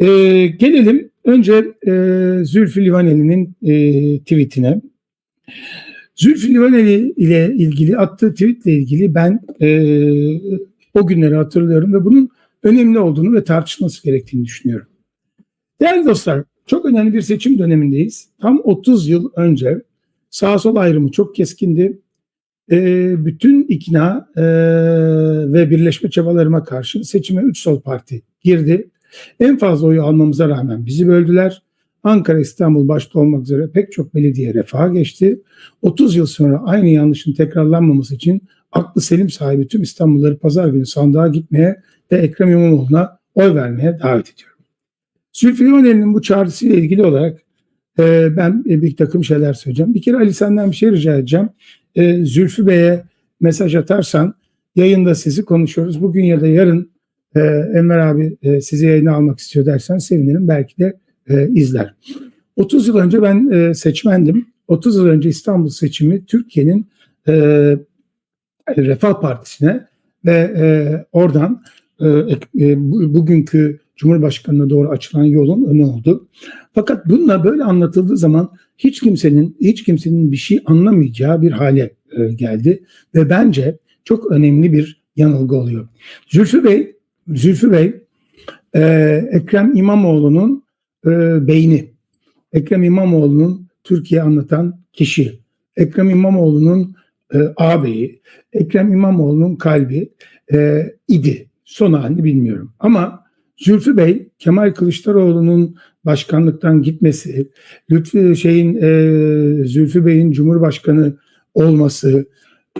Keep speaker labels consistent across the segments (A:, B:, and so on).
A: E, gelelim önce e, Zülfü Livaneli'nin e, tweetine. Zülfü Livaneli ile ilgili attığı tweetle ilgili ben e, o günleri hatırlıyorum ve bunun önemli olduğunu ve tartışılması gerektiğini düşünüyorum. Değerli dostlar, çok önemli bir seçim dönemindeyiz. Tam 30 yıl önce sağ sol ayrımı çok keskindi. E, bütün ikna e, ve birleşme çabalarıma karşı seçime 3 sol parti girdi. En fazla oyu almamıza rağmen bizi böldüler. Ankara, İstanbul başta olmak üzere pek çok belediye refaha geçti. 30 yıl sonra aynı yanlışın tekrarlanmaması için aklı selim sahibi tüm İstanbulluları pazar günü sandığa gitmeye ve Ekrem İmamoğlu'na oy vermeye davet ediyorum. Zülfü Livaneli'nin bu çağrısıyla ilgili olarak e, ben bir takım şeyler söyleyeceğim. Bir kere Ali senden bir şey rica edeceğim. E, Zülfü Bey'e mesaj atarsan yayında sizi konuşuyoruz. Bugün ya da yarın e, Enver abi e, sizi yayına almak istiyor dersen sevinirim. Belki de e, izler. 30 yıl önce ben e, seçmendim. 30 yıl önce İstanbul seçimi Türkiye'nin e, Refah Partisi'ne ve e, oradan e, e, bugünkü Cumhurbaşkanı'na doğru açılan yolun önü oldu. Fakat bununla böyle anlatıldığı zaman hiç kimsenin hiç kimsenin bir şey anlamayacağı bir hale e, geldi ve bence çok önemli bir yanılgı oluyor. Zülfü Bey, Zülfü Bey e, Ekrem İmamoğlu'nun e, beyni, Ekrem İmamoğlu'nun Türkiye anlatan kişi, Ekrem İmamoğlu'nun e, ağabeyi, Ekrem İmamoğlu'nun kalbi e, idi. Son halini bilmiyorum. Ama Zülfü Bey, Kemal Kılıçdaroğlu'nun başkanlıktan gitmesi, Lütfü şeyin e, Zülfü Bey'in Cumhurbaşkanı olması,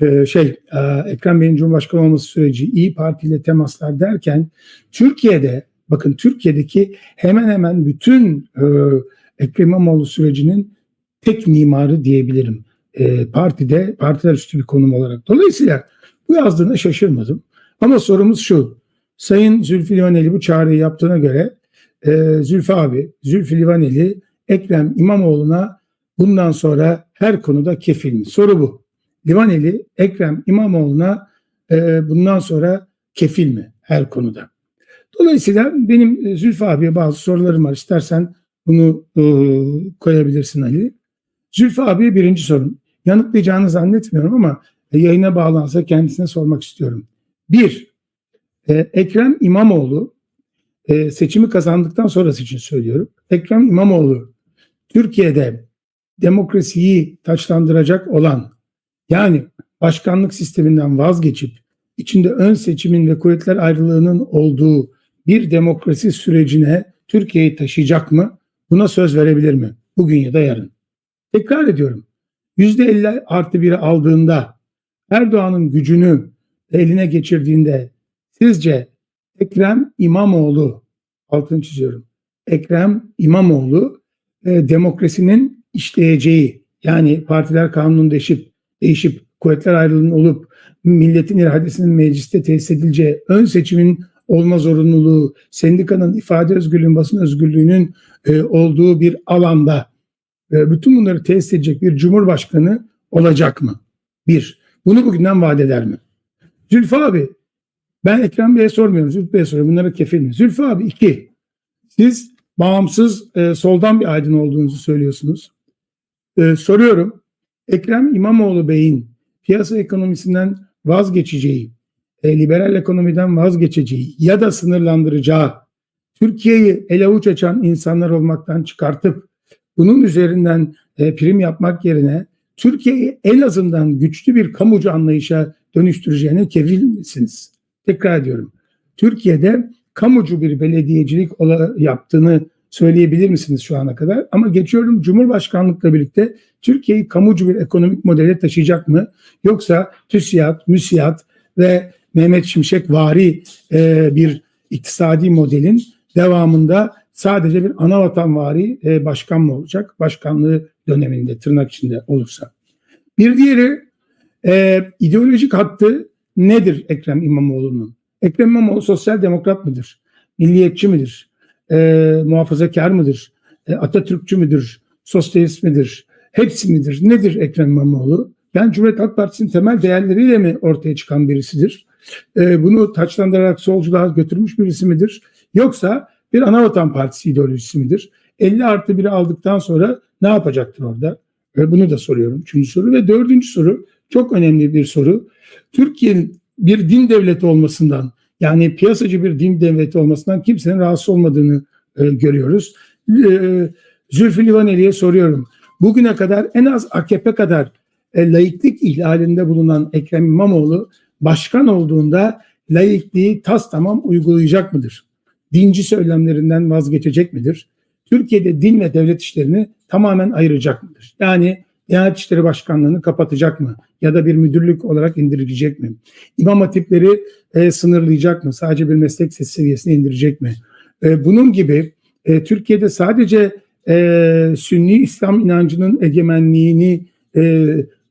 A: e, şey e, Ekrem Bey'in Cumhurbaşkanı olması süreci, İyi Parti ile temaslar derken Türkiye'de bakın Türkiye'deki hemen hemen bütün e, Ekrem İmamoğlu sürecinin tek mimarı diyebilirim. E, partide partiler üstü bir konum olarak. Dolayısıyla bu yazdığına şaşırmadım. Ama sorumuz şu. Sayın Zülfü Livaneli bu çağrıyı yaptığına göre Zülfü abi, Zülfü Livaneli Ekrem İmamoğlu'na bundan sonra her konuda kefil mi? Soru bu. Livaneli Ekrem İmamoğlu'na e, bundan sonra kefil mi her konuda? Dolayısıyla benim e, Zülfü abiye bazı sorularım var. İstersen bunu e, koyabilirsin Ali. Zülfü abiye birinci sorum. Yanıtlayacağını zannetmiyorum ama e, yayına bağlansa kendisine sormak istiyorum. Bir, e, Ekrem İmamoğlu e, seçimi kazandıktan sonrası için söylüyorum. Ekrem İmamoğlu Türkiye'de demokrasiyi taçlandıracak olan yani başkanlık sisteminden vazgeçip içinde ön seçimin ve kuvvetler ayrılığının olduğu bir demokrasi sürecine Türkiye'yi taşıyacak mı? Buna söz verebilir mi? Bugün ya da yarın. Tekrar ediyorum. %50 artı 1'i aldığında Erdoğan'ın gücünü eline geçirdiğinde Sizce Ekrem İmamoğlu, altını çiziyorum, Ekrem İmamoğlu e, demokrasinin işleyeceği yani partiler kanunun değişip, değişip kuvvetler ayrılığının olup milletin iradesinin mecliste tesis edileceği ön seçimin olma zorunluluğu, sendikanın ifade özgürlüğünün, basın özgürlüğünün e, olduğu bir alanda e, bütün bunları tesis edecek bir cumhurbaşkanı olacak mı? Bir. Bunu bugünden vaat eder mi? Zülfü abi ben Ekrem Bey'e sormuyorum, Zülfü Bey'e soruyorum. Bunlara kefil mi? Zülfü abi iki. Siz bağımsız e, soldan bir aydın olduğunuzu söylüyorsunuz. E, soruyorum. Ekrem İmamoğlu Bey'in piyasa ekonomisinden vazgeçeceği, e, liberal ekonomiden vazgeçeceği ya da sınırlandıracağı, Türkiye'yi ele avuç açan insanlar olmaktan çıkartıp bunun üzerinden e, prim yapmak yerine Türkiye'yi en azından güçlü bir kamucu anlayışa dönüştüreceğine kefil misiniz? Tekrar ediyorum. Türkiye'de kamucu bir belediyecilik yaptığını söyleyebilir misiniz şu ana kadar? Ama geçiyorum Cumhurbaşkanlıkla birlikte Türkiye'yi kamucu bir ekonomik modele taşıyacak mı? Yoksa TÜSİAD, MÜSİAD ve Mehmet Şimşek vari e, bir iktisadi modelin devamında sadece bir ana vari e, başkan mı olacak? Başkanlığı döneminde tırnak içinde olursa. Bir diğeri e, ideolojik hattı nedir Ekrem İmamoğlu'nun? Ekrem İmamoğlu sosyal demokrat mıdır? Milliyetçi midir? E, muhafazakar mıdır? E, Atatürkçü müdür? Sosyalist midir? Hepsi midir? Nedir Ekrem İmamoğlu? Yani Cumhuriyet Halk Partisi'nin temel değerleriyle mi ortaya çıkan birisidir? E, bunu taçlandırarak solculuğa götürmüş birisi midir? Yoksa bir anavatan partisi ideolojisi midir? 50 artı 1'i aldıktan sonra ne yapacaktır orada? Ve bunu da soruyorum. Üçüncü soru ve dördüncü soru çok önemli bir soru. Türkiye'nin bir din devleti olmasından yani piyasacı bir din devleti olmasından kimsenin rahatsız olmadığını e, görüyoruz. E, Zülfü Livaneli'ye soruyorum. Bugüne kadar en az AKP kadar e, laiklik ihlalinde bulunan Ekrem İmamoğlu başkan olduğunda laikliği tas tamam uygulayacak mıdır? Dinci söylemlerinden vazgeçecek midir? Türkiye'de din ve devlet işlerini tamamen ayıracak mıdır? Yani Diyanet İşleri Başkanlığı'nı kapatacak mı? Ya da bir müdürlük olarak indirecek mi? İmam hatipleri e, sınırlayacak mı? Sadece bir meslek sesi seviyesine indirecek mi? E, bunun gibi e, Türkiye'de sadece e, Sünni İslam inancının egemenliğini e,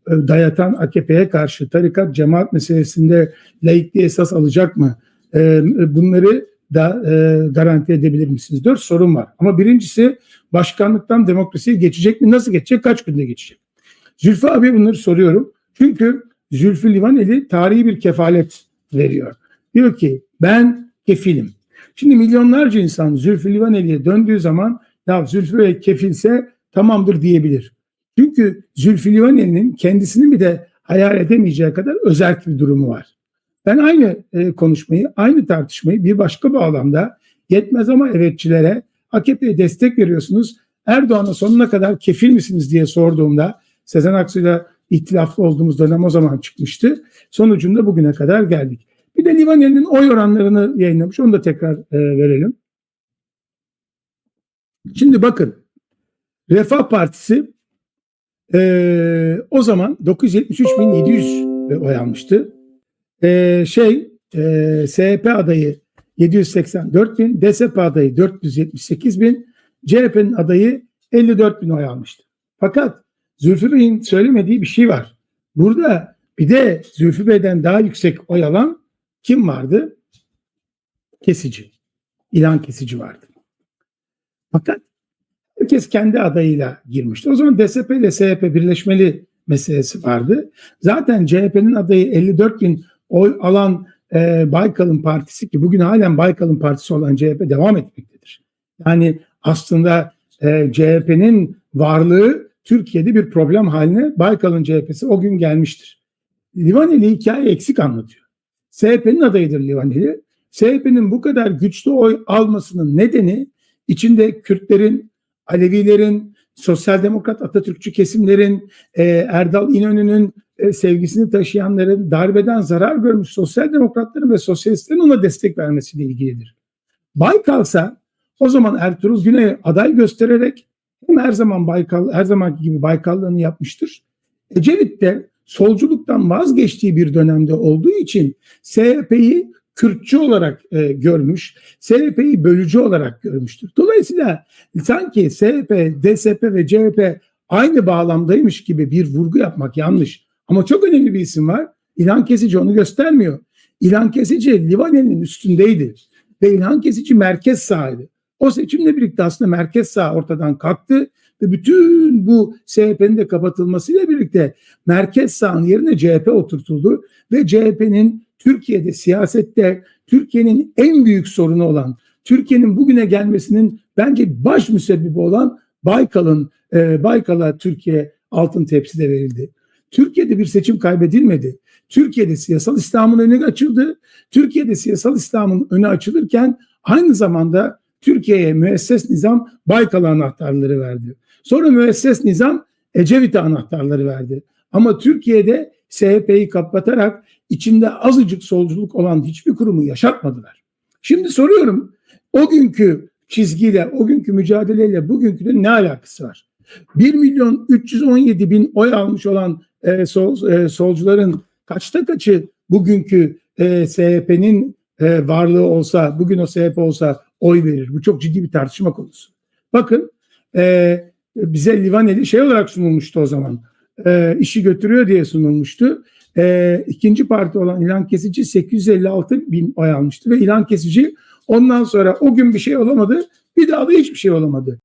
A: dayatan AKP'ye karşı tarikat cemaat meselesinde laikliği esas alacak mı? E, bunları da e, garanti edebilir misiniz? Dört sorun var. Ama birincisi başkanlıktan demokrasiye geçecek mi? Nasıl geçecek? Kaç günde geçecek? Zülfü abi bunları soruyorum. Çünkü Zülfü Livaneli tarihi bir kefalet veriyor. Diyor ki ben kefilim. Şimdi milyonlarca insan Zülfü Livaneli'ye döndüğü zaman ya Zülfü Bey kefilse tamamdır diyebilir. Çünkü Zülfü Livaneli'nin kendisini bir de hayal edemeyeceği kadar özel bir durumu var. Ben aynı e, konuşmayı, aynı tartışmayı bir başka bağlamda yetmez ama evetçilere AKP'ye destek veriyorsunuz. Erdoğan'a sonuna kadar kefil misiniz diye sorduğumda Sezen Aksu'yla ihtilaflı olduğumuz dönem o zaman çıkmıştı. Sonucunda bugüne kadar geldik. Bir de Livaneli'nin oy oranlarını yayınlamış. Onu da tekrar e, verelim. Şimdi bakın Refah Partisi e, o zaman 973.700 oy almıştı. E, şey e, SHP adayı 784 bin, DSP adayı 478 bin, CHP'nin adayı 54 bin oy almıştı. Fakat Zülfü Bey'in söylemediği bir şey var. Burada bir de Zülfü Bey'den daha yüksek oy alan kim vardı? Kesici. İlan kesici vardı. Fakat herkes kendi adayıyla girmişti. O zaman DSP ile SHP birleşmeli meselesi vardı. Zaten CHP'nin adayı 54 bin oy alan e, Baykal'ın partisi ki bugün halen Baykal'ın partisi olan CHP devam etmektedir. Yani aslında e, CHP'nin varlığı Türkiye'de bir problem haline Baykal'ın CHP'si o gün gelmiştir. Livaneli hikaye eksik anlatıyor. SHP'nin adayıdır Livaneli. SHP'nin bu kadar güçlü oy almasının nedeni içinde Kürtlerin, Alevilerin, Sosyal Demokrat Atatürkçü kesimlerin, e, Erdal İnönü'nün e, sevgisini taşıyanların darbeden zarar görmüş sosyal demokratların ve sosyalistlerin ona destek vermesiyle ilgilidir. Baykalsa o zaman Ertuğrul Güney aday göstererek her zaman Baykal her zamanki gibi Baykallığını yapmıştır. Ecevit de solculuktan vazgeçtiği bir dönemde olduğu için SHP'yi Kürtçü olarak e, görmüş, SHP'yi bölücü olarak görmüştür. Dolayısıyla sanki SHP, DSP ve CHP aynı bağlamdaymış gibi bir vurgu yapmak yanlış. Ama çok önemli bir isim var. İlhan Kesici onu göstermiyor. İlhan Kesici Livaneli'nin üstündeydi. Ve İlhan Kesici merkez sağıydı. O seçimle birlikte aslında merkez sağ ortadan kalktı ve bütün bu CHP'nin de kapatılmasıyla birlikte merkez sağın yerine CHP oturtuldu ve CHP'nin Türkiye'de siyasette Türkiye'nin en büyük sorunu olan Türkiye'nin bugüne gelmesinin bence baş müsebbibi olan Baykal'ın e, Baykal'a Türkiye altın tepside verildi. Türkiye'de bir seçim kaybedilmedi. Türkiye'de siyasal İslam'ın önü açıldı. Türkiye'de siyasal İslam'ın önü açılırken aynı zamanda Türkiye'ye müesses nizam Baykal anahtarları verdi. Sonra müesses nizam Ecevit'e anahtarları verdi. Ama Türkiye'de SHP'yi kapatarak içinde azıcık solculuk olan hiçbir kurumu yaşatmadılar. Şimdi soruyorum o günkü çizgiyle, o günkü mücadeleyle bugünkünün ne alakası var? 1 milyon 317 bin oy almış olan e, sol, e, solcuların kaçta kaçı bugünkü e, SHP'nin e, varlığı olsa, bugün o SHP olsa oy verir? Bu çok ciddi bir tartışma konusu. Bakın e, bize Livaneli şey olarak sunulmuştu o zaman. E, işi götürüyor diye sunulmuştu. E, ikinci parti olan İlan Kesici 856 bin oy almıştı ve İlan Kesici ondan sonra o gün bir şey olamadı. Bir daha da hiçbir şey olamadı.